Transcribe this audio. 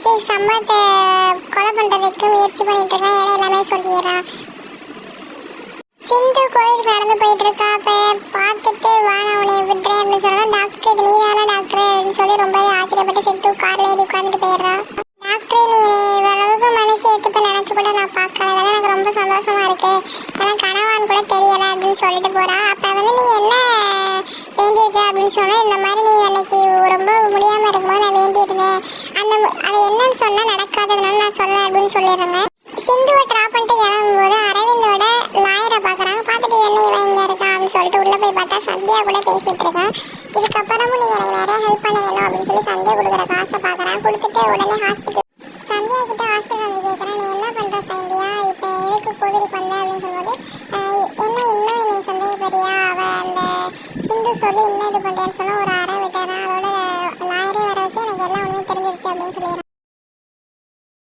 வச்சு சம்பவத்தை கொலை பண்ணுறதுக்கு முயற்சி பண்ணிட்டு இருக்கான். ஏன்னா எல்லாமே சொல்லிடுறான் சிந்து கோயிலுக்கு நடந்து போயிட்டு இருக்கா. அப்போ பார்த்துட்டு வான உன்னை விட்டுறேன் அப்படின்னு சொன்னால் டாக்டர் இது நீதானா டாக்டர்? அப்படின்னு சொல்லி ரொம்பவே ஆச்சரியப்பட்டு சிந்து கார்ல ஏறி உட்காந்துட்டு போயிடுறான் டாக்டர் நீ இவ்வளவுக்கு மனசு ஏற்றுப்ப நினச்சி கூட நான் பார்க்கல. அதெல்லாம் எனக்கு ரொம்ப சந்தோஷமா இருக்கு. ஆனால் கனவான்னு கூட தெரியல அப்படின்னு சொல்லிட்டு போகிறான் அப்போ வந்து நீ என்ன வேண்டியிருக்கு? அப்படின்னு சொன்னால் இந்த மாதிரி நீ அன்னைக்கு ரொம்ப முடியாமல் இருக்கும்போது நான் வேண்டியிருந்தேன். அந்த அது என்னன்னு சொன்னா நடக்காததுனால நான் சொல்ல அப்படின்னு சொல்லிடுறேங்க. சிந்துவை ட்ராப் பண்ணிட்டு கிளம்பும்போது அரவிந்தோட லாயரை பார்க்குறாங்க. பார்த்துட்டு என்ன இவன் இங்கே இருக்கான் அப்படின்னு சொல்லிட்டு உள்ளே போய் பார்த்தா சந்தியா கூட பேசிகிட்டு இருக்கான். இதுக்கப்புறமும் நீங்கள் எனக்கு நிறைய ஹெல்ப் பண்ண வேணும் அப்படின்னு சொல்லி சந்தியா கொடுக்குற காசை பார்க்குறான். கொடுத்துட்டு உடனே ஹாஸ்பிட்டல் சந்தியா கிட்ட ஹாஸ்பிட்டல் வந்து கேட்குறேன் நீ என்ன பண்ணுற சந்தியா? இப்போ எதுக்கு கோவிலுக்கு வந்த? அப்படின்னு சொல்லும்போது என்ன இன்னும் நீ சந்தேகப்படியா அவள் அந்த சிந்து சொல்லி என்ன இது பண்ணுறேன்னு சொன்னால் ஒரு அரை